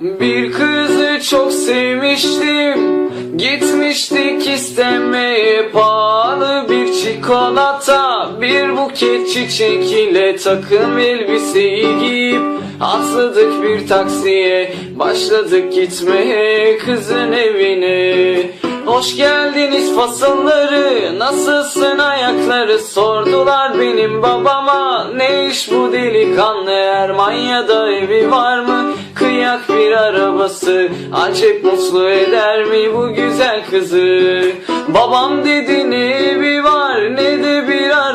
Bir kızı çok sevmiştim. Gitmiştik istemeye pahalı bir çikolata. Bir buket çiçek ile takım elbiseyi giyip Atladık bir taksiye. Başladık gitmeye kızın evine Hoş geldiniz fasılları Nasılsın ayakları? Sordular benim babama Ne iş bu delikanlı? Ermanya'da evi var mı? Kıyak bir arabası Acep mutlu eder mi bu güzel kızı? Babam dedi ne evi var? Ne de bir arabası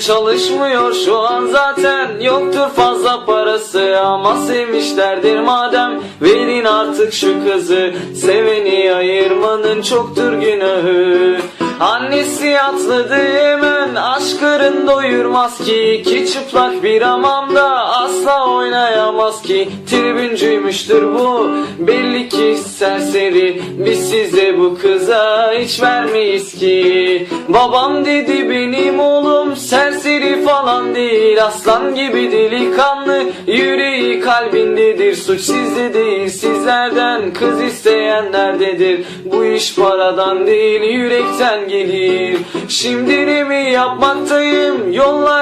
Çalışmıyor. Şu an zaten Yoktur fazla parası. Ama sevmişlerdir madem Verin artık şu kızı. Seveni ayırmanın çoktur günahı. Annesi atladı hemen Aşkların doyurmaz ki. İki çıplak bir hamamda oynayamaz ki. Tribüncüymüştür bu. Belli ki serseri Biz size bu kıza hiç vermeyiz ki. Babam dedi benim oğlum Serseri falan değil. Aslan gibi delikanlı Yüreği kalbindedir. Suç sizde değil sizlerden Kız isteyenlerdedir Bu iş paradan değil yürekten gelir. Şimdi ne mi yapmaktayım? Yollara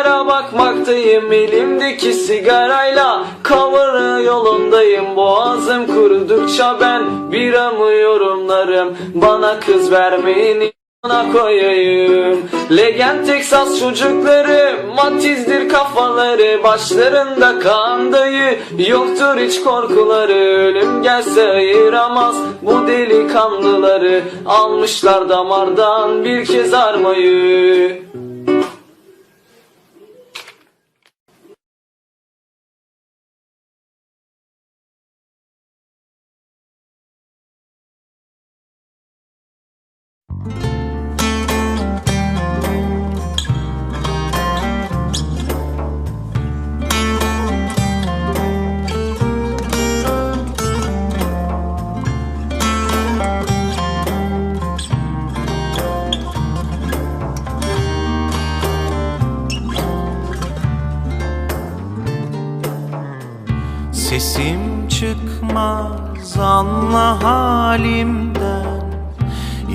bakmaktayım Elimdeki sigarayla Cover yolundayım Boğazım kurudukça ben Biramı yorumlarım Bana kız vermeyeni ona koyayım. Legend Texas çocukları Matizdir kafaları Başlarında kan dayı Yoktur hiç korkuları. Ölüm gelse ayıramaz Bu delikanlıları Almışlar damardan bir kez armayı Sesim çıkmaz anla halimden.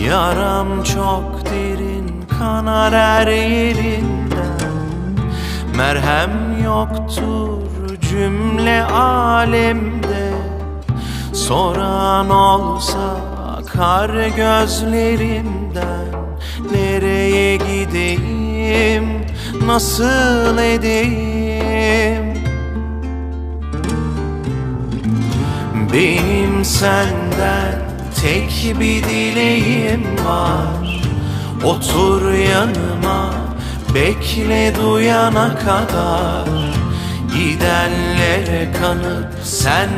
Yaram çok derin kanar her yerinden. Merhem yoktur cümle alemde. Soran olsa kar gözlerimden. Nereye gideyim nasıl edeyim senden tek bir dileğim var. Otur yanıma bekle duyana kadar. Gidenlere kanıp sen